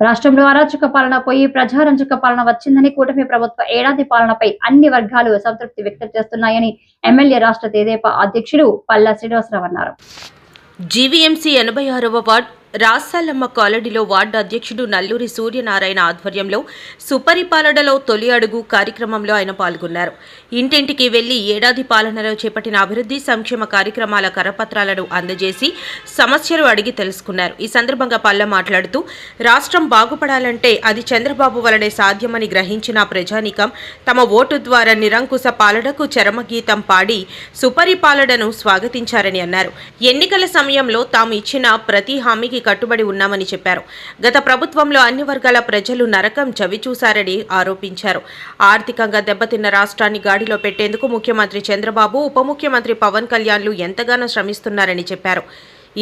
రాష్ట్రంలో అరాచక పాలన పోయి ప్రజారంజక పాలన వచ్చిందని కూటమి ప్రభుత్వ ఏడాది పాలనపై అన్ని వర్గాలు సంతృప్తి వ్యక్తం చేస్తున్నాయని ఎమ్మెల్యే రాష్ట్ర తెదేప అధ్యక్షుడు పల్లా శ్రీనివాసరావు అన్నారు. జీవీఎంసీ ఎనభై ఆరవ వార్డ్ రాసాలమ్మ కాలనీలో వార్డు అధ్యక్షుడు నల్లూరి సూర్యనారాయణ ఆధ్వర్యంలో సుపరిపాలనలో తొలి అడుగు కార్యక్రమంలో ఆయన పాల్గొన్నారు. ఇంటింటికి వెళ్ళి ఏడాది పాలనలో చేపట్టిన అభివృద్ధి సంక్షేమ కార్యక్రమాల కరపత్రాలను అందజేసి సమస్యలు అడిగి తెలుసుకున్నారు. ఈ సందర్భంగా పల్ల మాట్లాడుతూ రాష్ట్రం బాగుపడాలంటే అది చంద్రబాబు వలనే సాధ్యమని గ్రహించిన ప్రజానీకం తమ ఓటు ద్వారా నిరంకుశ పాలనకు చరమగీతం పాడి సుపరిపాలనను స్వాగతించారని అన్నారు. ఎన్నికల సమయంలో తాము ఇచ్చిన ప్రతి హామీకి కట్టుబడి ఉన్నామని చెప్పారు. గత ప్రభుత్వంలో అన్ని వర్గాల ప్రజలు నరకం చవిచూశారని ఆరోపించారు. ఆర్థికంగా దెబ్బతిన్న రాష్ట్రాన్ని గాడిలో పెట్టేందుకు ముఖ్యమంత్రి చంద్రబాబు ఉప ముఖ్యమంత్రి పవన్ కళ్యాణ్లు ఎంతగానో శ్రమిస్తున్నారని చెప్పారు.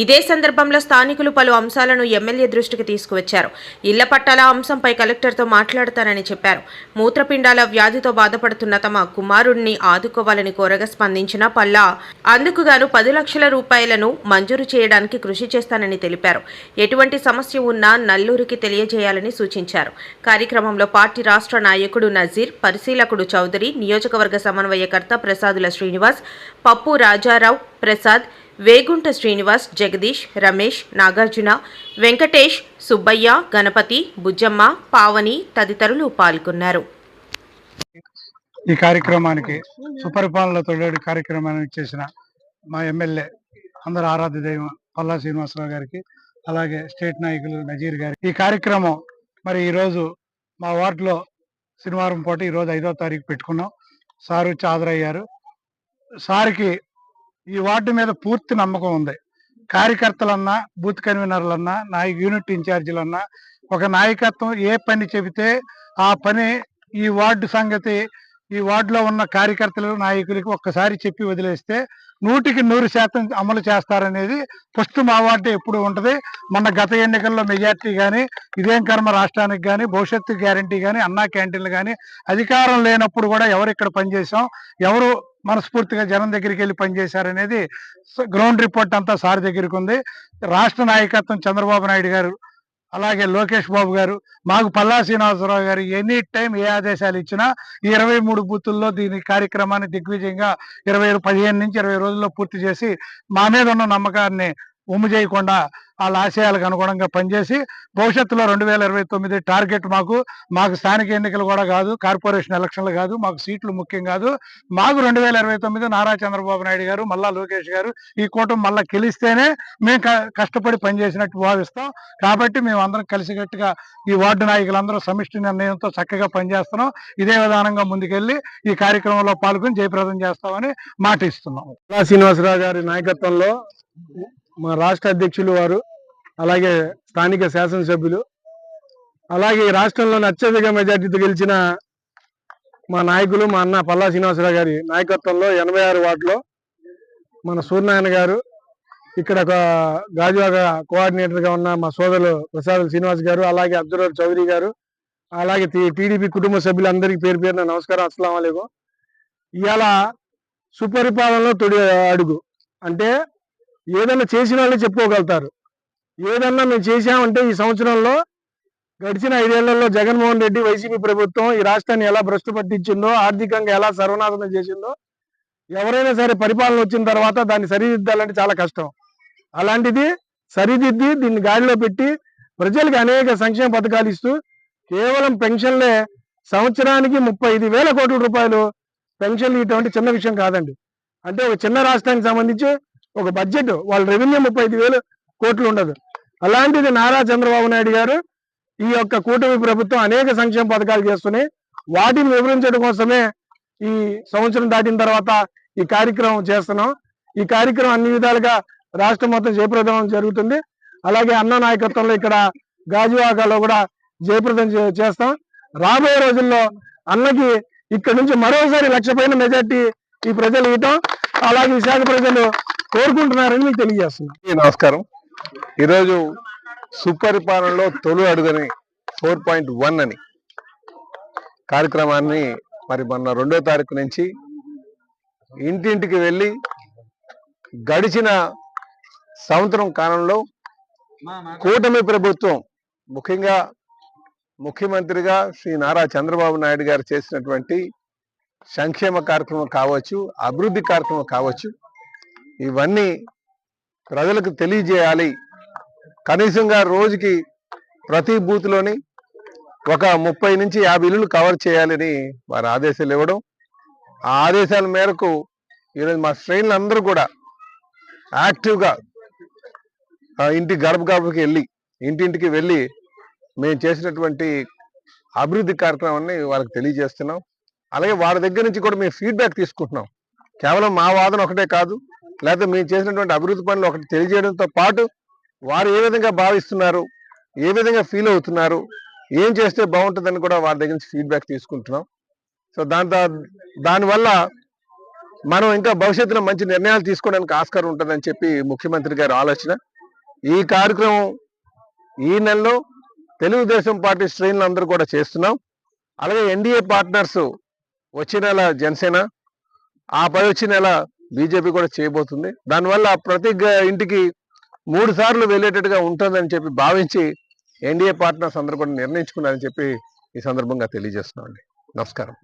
ఇదే సందర్భంలో స్థానికులు పలు అంశాలను ఎమ్మెల్యే దృష్టికి తీసుకువచ్చారు. ఇళ్ళ పట్టాల అంశంపై కలెక్టర్తో మాట్లాడతారని చెప్పారు. మూత్రపిండాల వ్యాధితో బాధపడుతున్న తమ కుమారుణ్ణి ఆదుకోవాలని కోరగా స్పందించిన పల్లా అందుకుగాను పది లక్షల రూపాయలను మంజూరు చేయడానికి కృషి చేస్తానని తెలిపారు. ఎటువంటి సమస్య ఉన్నా నల్లూరికి తెలియజేయాలని సూచించారు. కార్యక్రమంలో పార్టీ రాష్ట్ర నాయకుడు నజీర్ పరిశీలకుడు చౌదరి నియోజకవర్గ సమన్వయకర్త ప్రసాదుల శ్రీనివాస్ పప్పు రాజారావు ప్రసాద్ వేగుంట శ్రీనివాస్ జగదీష్ రమేష్ నాగార్జున వెంకటేష్ సుబ్బయ్య గణపతి బుజ్జమ్మ పావని తదితరులు పాల్గొన్నారు. ఈ కార్యక్రమానికి సుపరిపాలన తొలి కార్యక్రమానికి చేసిన మా ఎమ్మెల్యే అందరు ఆరాధ్య దైవం పల్లా శ్రీనివాసరావు గారికి అలాగే స్టేట్ నాయకులు నజీర్ గారికి. ఈ కార్యక్రమం మరి ఈరోజు మా వార్డులో శనివారం పూట ఈరోజు ఐదో తారీఖు పెట్టుకున్నాం. సార్ వచ్చి హాజరయ్యారు. సార్కి ఈ వార్డు మీద పూర్తి నమ్మకం ఉంది. కార్యకర్తలన్నా బూత్ కన్వీనర్లన్నా నాయక యూనిట్ ఇన్ఛార్జీలన్నా ఒక నాయకత్వం ఏ పని చెబితే ఆ పని ఈ వార్డు సంగతి ఈ వార్డులో ఉన్న కార్యకర్తలు నాయకులకి ఒక్కసారి చెప్పి వదిలేస్తే నూటికి నూరు శాతం అమలు చేస్తారనేది ఫస్ట్ మా వార్డు ఎప్పుడు ఉంటుంది. మన గత ఎన్నికల్లో మెజార్టీ కానీ ఇదేం కర్మ రాష్ట్రానికి కానీ భవిష్యత్తు గ్యారంటీ కానీ అన్నా క్యాంటీన్లు కానీ అధికారం లేనప్పుడు కూడా ఎవరు ఇక్కడ పనిచేసాం? ఎవరు మనస్ఫూర్తిగా జనం దగ్గరికి వెళ్ళి పనిచేశారనేది గ్రౌండ్ రిపోర్ట్ అంతా సార్ దగ్గరికి ఉంది రాష్ట్ర నాయకత్వం చంద్రబాబు నాయుడు గారు అలాగే లోకేష్ బాబు గారు మాకు పల్లా శ్రీనివాసరావు గారు ఎనీ టైం ఏ ఆదేశాలు ఇచ్చినా ఈ ఇరవై మూడు బూతుల్లో దీని కార్యక్రమాన్ని దిగ్విజయంగా ఇరవై పదిహేను నుంచి ఇరవై రోజుల్లో పూర్తి చేసి మా మీద ఉన్న నమ్మకాన్ని ఉమ్ము చేయకుండా వాళ్ళ ఆశయాలకు అనుగుణంగా పనిచేసి భవిష్యత్తులో రెండు వేల ఇరవై తొమ్మిది టార్గెట్ మాకు మాకు స్థానిక ఎన్నికలు కూడా కాదు కార్పొరేషన్ ఎలక్షన్లు కాదు మాకు సీట్లు ముఖ్యం కాదు. మాకు రెండు వేల ఇరవై తొమ్మిది నారా చంద్రబాబు నాయుడు గారు మల్లా లోకేష్ గారు ఈ కూటమి మళ్ళా గెలిస్తేనే మేము కష్టపడి పనిచేసినట్టు భావిస్తాం. కాబట్టి మేము అందరం కలిసికట్టుగా ఈ వార్డు నాయకులందరూ సమిష్టి నిర్ణయంతో చక్కగా పనిచేస్తున్నాం. ఇదే విధానంగా ముందుకెళ్ళి ఈ కార్యక్రమంలో పాల్గొని జయప్రదం చేస్తామని మాట ఇస్తున్నాం శ్రీనివాసరావు గారి నాయకత్వంలో మా రాష్ట్ర అధ్యక్షులు వారు అలాగే స్థానిక శాసనసభ్యులు అలాగే ఈ రాష్ట్రంలోని అత్యధిక మెజార్టీతో గెలిచిన మా నాయకులు మా అన్న పల్లా శ్రీనివాసరావు గారి నాయకత్వంలో ఎనభై ఆరు వార్డులో మన సూర్యనారాయణ గారు ఇక్కడ ఒక గాజువాక కోఆర్డినేటర్గా ఉన్న మా సోదరులు ప్రసాద్ శ్రీనివాస్ గారు అలాగే అబ్దుల్ చౌదరి గారు అలాగే టీడీపీ కుటుంబ సభ్యులందరికీ పేరు పేరున నమస్కారం అస్సలం అయికం ఇవాళ సుపరిపాలనలో తొడి అడుగు. అంటే ఏదైనా చేసిన వాళ్ళే చెప్పుకోగలుగుతారు. ఏదన్నా మేము చేశామంటే ఈ సంవత్సరంలో గడిచిన ఐదేళ్ళలో జగన్మోహన్ రెడ్డి వైసీపీ ప్రభుత్వం ఈ రాష్ట్రాన్ని ఎలా భ్రష్టు పట్టించిందో ఆర్థికంగా ఎలా సర్వనాశనం చేసిందో ఎవరైనా సరే పరిపాలన వచ్చిన తర్వాత దాన్ని సరిదిద్దాలంటే చాలా కష్టం. అలాంటిది సరిదిద్ది దీన్ని గాడిలో పెట్టి ప్రజలకు అనేక సంక్షేమ పథకాలు ఇస్తూ కేవలం పెన్షన్లే సంవత్సరానికి ముప్పై ఐదు వేల కోట్ల రూపాయలు పెన్షన్లు ఇటువంటి చిన్న విషయం కాదండి. అంటే ఒక చిన్న రాష్ట్రానికి సంబంధించి ఒక బడ్జెట్ వాళ్ళ రెవెన్యూ ముప్పై ఐదు వేలు కోట్లు ఉండదు అలాంటిది నారా చంద్రబాబు నాయుడు గారు ఈ యొక్క కూటమి ప్రభుత్వం అనేక సంక్షేమ పథకాలు చేస్తున్నాయి వాటిని వివరించడం కోసమే ఈ సంవత్సరం దాటిన తర్వాత ఈ కార్యక్రమం చేస్తున్నాం. ఈ కార్యక్రమం అన్ని విధాలుగా రాష్ట్రం మొత్తం జయప్రదం జరుగుతుంది. అలాగే అన్న నాయకత్వంలో ఇక్కడ గాజువాకలో కూడా జయప్రదం చేస్తాం. రాబోయే రోజుల్లో అన్నకి ఇక్కడ నుంచి మరోసారి లక్ష పైన మెజార్టీ ఈ ప్రజలు ఇవ్వటం. అలాగే విశాఖ ప్రజలు కోరుకుంటున్నారని మీకు తెలియజేస్తున్నాం. నమస్కారం. ఈరోజు సుపరిపాలనలో తొలి అడుగని ఫోర్ పాయింట్ వన్ అని కార్యక్రమాన్ని మరి మొన్న రెండో తారీఖు నుంచి ఇంటింటికి వెళ్ళి గడిచిన సంవత్సరం కాలంలో కూటమి ప్రభుత్వం ముఖ్యంగా ముఖ్యమంత్రిగా శ్రీ నారా చంద్రబాబు నాయుడు గారు చేసినటువంటి సంక్షేమ కార్యక్రమం కావచ్చు అభివృద్ధి కార్యక్రమం కావచ్చు ఇవన్నీ ప్రజలకు తెలియజేయాలి. కనీసంగా రోజుకి ప్రతి బూత్లోని ఒక ముప్పై నుంచి యాభై ఇల్లులు కవర్ చేయాలని వారి ఆదేశాలు ఇవ్వడం. ఆ ఆదేశాల మేరకు ఈరోజు మా శ్రేణులు అందరూ కూడా యాక్టివ్గా ఆ ఇంటి గడప గడపకి వెళ్ళి ఇంటింటికి వెళ్ళి మేము చేసినటువంటి అభివృద్ధి కార్యక్రమాన్ని వాళ్ళకి తెలియజేస్తున్నాం. అలాగే వారి దగ్గర నుంచి కూడా మేము ఫీడ్బ్యాక్ తీసుకుంటున్నాం. కేవలం మా వాదన ఒకటే కాదు. లేకపోతే మేము చేసినటువంటి అభివృద్ధి పనులు ఒకటి తెలియజేయడంతో పాటు వారు ఏ విధంగా భావిస్తున్నారు ఏ విధంగా ఫీల్ అవుతున్నారు ఏం చేస్తే బాగుంటుందని కూడా వారి దగ్గర నుంచి ఫీడ్బ్యాక్ తీసుకుంటున్నాం. సో దాని దానివల్ల మనం ఇంకా భవిష్యత్తులో మంచి నిర్ణయాలు తీసుకోవడానికి ఆస్కారం ఉంటుందని చెప్పి ముఖ్యమంత్రి గారి ఆలోచన. ఈ కార్యక్రమం ఈ నెలలో తెలుగుదేశం పార్టీ శ్రేణులు అందరూ కూడా చేస్తున్నాం. అలాగే ఎన్డీఏ పార్ట్నర్స్ వచ్చే నెల జనసేన ఆ పై వచ్చే నెల బీజేపీ కూడా చేయబోతుంది. దానివల్ల ప్రతి ఇంటికి మూడు సార్లు వెళ్ళేటట్టుగా ఉంటుందని చెప్పి భావించి ఎన్డీఏ పార్ట్నర్స్ అందరూ కూడా నిర్ణయించుకున్నారని చెప్పి ఈ సందర్భంగా తెలియజేస్తున్నాం అండి నమస్కారం.